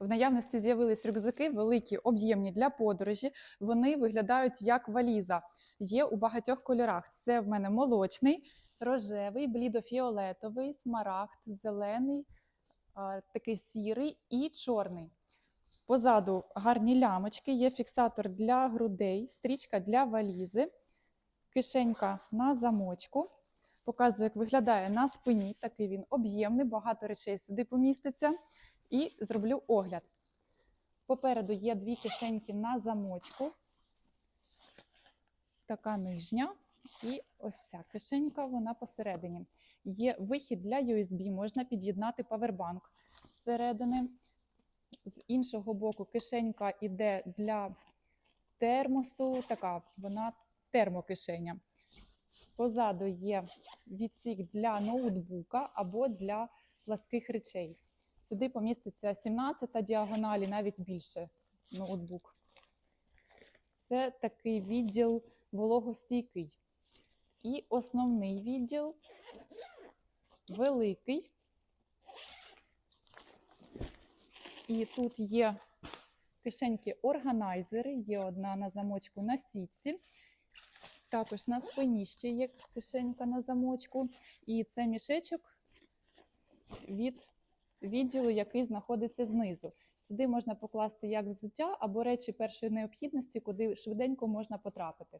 В наявності з'явились рюкзаки великі, об'ємні для подорожі. Вони виглядають як валіза. Є у багатьох кольорах. Це в мене молочний, рожевий, блідофіолетовий, смарагд, зелений, такий сірий і чорний. Позаду гарні лямочки, є фіксатор для грудей, стрічка для валізи, кишенька на замочку. Показую, як виглядає на спині. Такий він об'ємний, багато речей сюди поміститься. І зроблю огляд. Попереду є дві кишеньки на замочку. Така нижня. І ось ця кишенька, вона посередині. Є вихід для USB, можна під'єднати павербанк зсередини. З іншого боку, кишенька йде для термосу, така вона термокишеня. Позаду є відсік для ноутбука або для пласких речей. Сюди поміститься 17 діагоналі, навіть більше ноутбук. Це такий відділ вологостійкий. І основний відділ великий. І тут є кишеньки-органайзери, є одна на замочку на сітці. Також на спині ще є кишенька на замочку. І це мішечок від відділу, який знаходиться знизу. Сюди можна покласти як взуття або речі першої необхідності, куди швиденько можна потрапити.